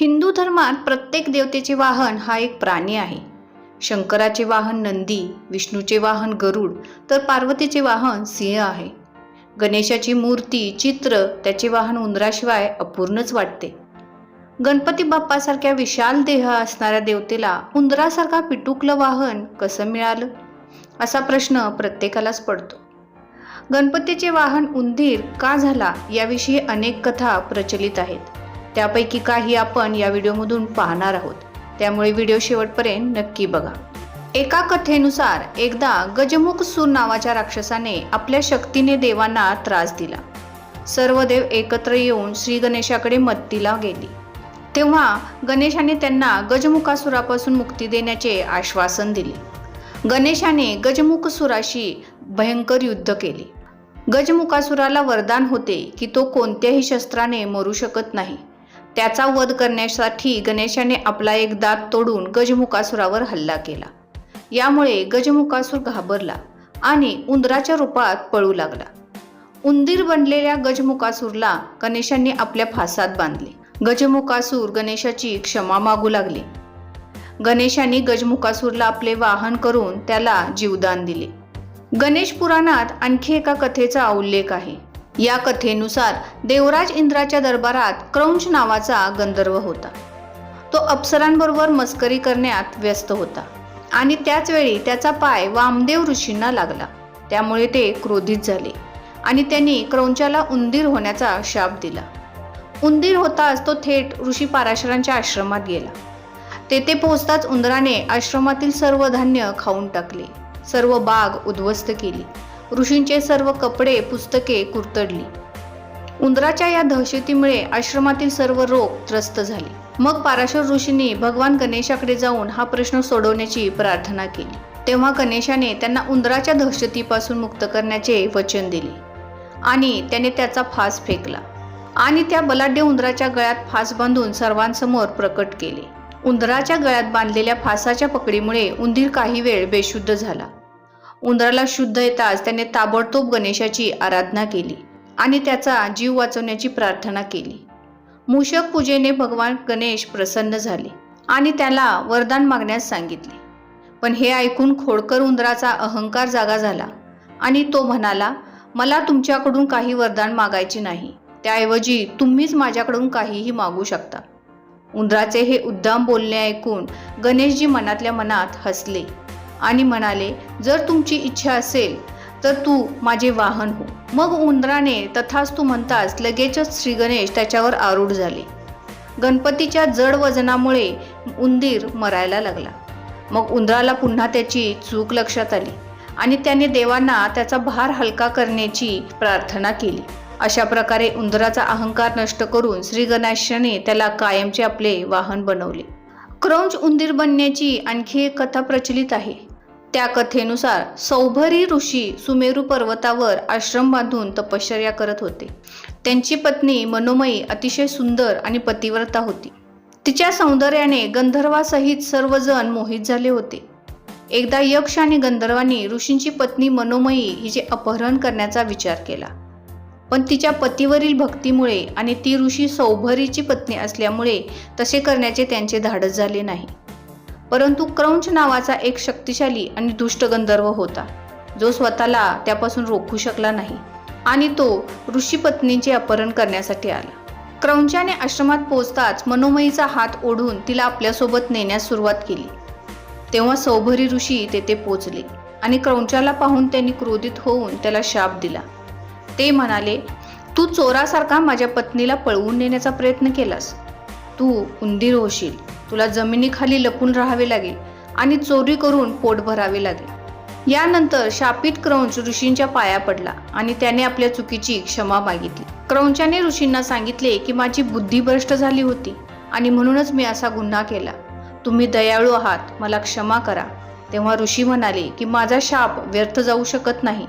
हिंदू धर्मात प्रत्येक देवतेचे वाहन हा एक प्राणी आहे. शंकराचे वाहन नंदी विष्णूचे वाहन गरुड तर पार्वतीचे वाहन सिंह आहे. गणेशाची मूर्ती चित्र त्याचे वाहन उंदराशिवाय अपूर्णच वाटते. गणपती बाप्पासारख्या विशाल देह असणाऱ्या देवतेला उंदरासारखा पिटुकलं वाहन कसं मिळालं? असा प्रश्न प्रत्येकालाच पडतो. गणपतीचे वाहन उंदीर का झाला याविषयी अनेक कथा प्रचलित आहेत. त्यापैकी काही आपण या व्हिडिओमधून पाहणार आहोत. त्यामुळे व्हिडिओ शेवटपर्यंत नक्की बघा. एका कथेनुसार एकदा गजमुख सूर नावाच्या राक्षसाने आपल्या शक्तीने देवांना त्रास दिला. सर्व देव एकत्र येऊन श्री गणेशाकडे मत्तीला गेली. तेव्हा गणेशाने त्यांना गजमुखासुरापासून मुक्ती देण्याचे आश्वासन दिले. गणेशाने गजमुखसुराशी भयंकर युद्ध केले. गजमुखासुराला वरदान होते की तो कोणत्याही शस्त्राने मरू शकत नाही. त्याचा वध करण्यासाठी गणेशाने आपला एक दात तोडून गजमुखासुरावर हल्ला केला. यामुळे गजमुखासूर घाबरला आणि उंदराच्या रूपात पळू लागला. उंदीर बनलेल्या गजमुखासूरला गणेशांनी आपल्या फासात बांधले. गजमुखासूर गणेशाची क्षमा मागू लागले. गणेशांनी गजमुखासूरला आपले वाहन करून त्याला जीवदान दिले. गणेश पुराणात आणखी एका कथेचा उल्लेख आहे. या कथेनुसार देवराज इंद्राच्या दरबारात क्रौंच नावाचा गंधर्व होता. तो अप्सरांबरोबर मस्करी करण्यात व्यस्त होता आणि त्याचवेळी त्याचा पाय वामदेव ऋषींना लागला. त्यामुळे ते क्रोधित झाले आणि त्यांनी क्रौंचाला उंदीर होण्याचा शाप दिला. उंदीर होताच तो थेट ऋषी पाराशरांच्या आश्रमात गेला. तेथे पोहोचताच उंदराने आश्रमातील सर्व धान्य खाऊन टाकले. सर्व बाग उद्ध्वस्त केली. ऋषींचे सर्व कपडे पुस्तके कुरतडली. उंदराच्या या दहशतीमुळे आश्रमातील सर्व रोग त्रस्त झाले. मग पाराशर ऋषींनी भगवान गणेशाकडे जाऊन हा प्रश्न सोडवण्याची प्रार्थना केली. तेव्हा गणेशाने त्यांना उंदराच्या दहशतीपासून मुक्त करण्याचे वचन दिले आणि त्याने त्याचा फास फेकला आणि त्या बलाढ्य उंदराच्या गळ्यात फास बांधून सर्वांसमोर प्रकट केले. उंदराच्या गळ्यात बांधलेल्या फासाच्या पकडीमुळे उंदीर काही वेळ बेशुद्ध झाला. उंदराला शुद्ध येताच त्याने ताबडतोब गणेशाची आराधना केली आणि त्याचा जीव वाचवण्याची प्रार्थना केली. मूषक पूजेने भगवान गणेश प्रसन्न झाले आणि त्याला वरदान मागण्यास सांगितले. पण हे ऐकून खोडकर उंदराचा अहंकार जागा झाला आणि तो म्हणाला मला तुमच्याकडून काही वरदान मागायचे नाही. त्याऐवजी तुम्हीच माझ्याकडून काहीही मागू शकता. उंदराचे हे उद्दाम बोलणे ऐकून गणेशजी मनातल्या मनात हसले. आणि म्हणाले जर तुमची इच्छा असेल तर तू माझे वाहन हो. मग उंदराने तथाच तू म्हणताच लगेचच श्री गणेश त्याच्यावर आरूढ झाले. गणपतीच्या जड वजनामुळे उंदीर मरायला लागला. मग उंदराला पुन्हा त्याची चूक लक्षात आली आणि त्याने देवांना त्याचा भार हलका करण्याची प्रार्थना केली. अशा प्रकारे उंदराचा अहंकार नष्ट करून श्री गणेशाने त्याला कायमचे आपले वाहन बनवले. क्रौंच उंदीर बनण्याची आणखी एक कथा प्रचलित आहे. त्या कथेनुसार सौभरी ऋषी सुमेरू पर्वतावर आश्रम बांधून तपश्चर्या करत होते. त्यांची पत्नी मनोमयी अतिशय सुंदर आणि पतिव्रता होती. तिच्या सौंदर्याने गंधर्वासहित सर्वजण मोहित झाले होते. एकदा यक्ष आणि गंधर्वांनी ऋषींची पत्नी मनोमयी हिचे अपहरण करण्याचा विचार केला. पण तिच्या पतीवरील भक्तीमुळे आणि ती ऋषी सौभरीची पत्नी असल्यामुळे तसे करण्याचे त्यांचे धाडस झाले नाही. परंतु क्रौंच नावाचा एक शक्तिशाली आणि दुष्ट गंधर्व होता. जो स्वतःला त्यापासून रोखू शकला नाही आणि तो ऋषी पत्नीचे अपहरण करण्यासाठी आला. क्रौंचाने आश्रमात पोहोचताच मनोमयीचा हात ओढून तिला आपल्यासोबत नेण्यास सुरुवात केली. तेव्हा सौभरी ऋषी तेथे पोचले आणि क्रौंचाला पाहून त्यांनी क्रोधित होऊन त्याला शाप दिला. ते म्हणाले तू चोरासारखा माझ्या पत्नीला पळवून नेण्याचा प्रयत्न केलास. तू उंदीर होशील. तुला जमिनीखाली लपून राहावे लागेल आणि चोरी करून पोट भरावे लागेल. यानंतर शापित क्रौंच ऋषींच्या पाया पडला आणि त्याने आपल्या चुकीची क्षमा मागितली. क्रौंचाने ऋषींना सांगितले की माझी बुद्धी भ्रष्ट झाली होती आणि म्हणूनच मी असा गुन्हा केला. तुम्ही दयाळू आहात मला क्षमा करा. तेव्हा ऋषी म्हणाले की माझा शाप व्यर्थ जाऊ शकत नाही.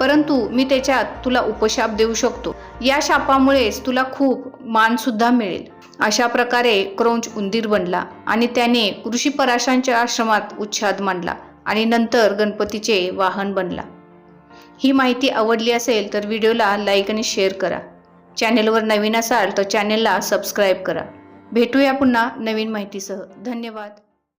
परंतु मी त्याच्यात तुला उपशाप देऊ शकतो. या शापामुळेच तुला खूप मानसुद्धा मिळेल. अशा प्रकारे क्रौंच उंदीर बनला आणि त्याने ऋषी पराशांच्या आश्रमात उच्छाद मांडला आणि नंतर गणपतीचे वाहन बनला. ही माहिती आवडली असेल तर व्हिडिओला लाईक आणि शेअर करा. चॅनेलवर नवीन असाल तर चॅनेलला सबस्क्राईब करा. भेटूया पुन्हा नवीन माहितीसह. धन्यवाद.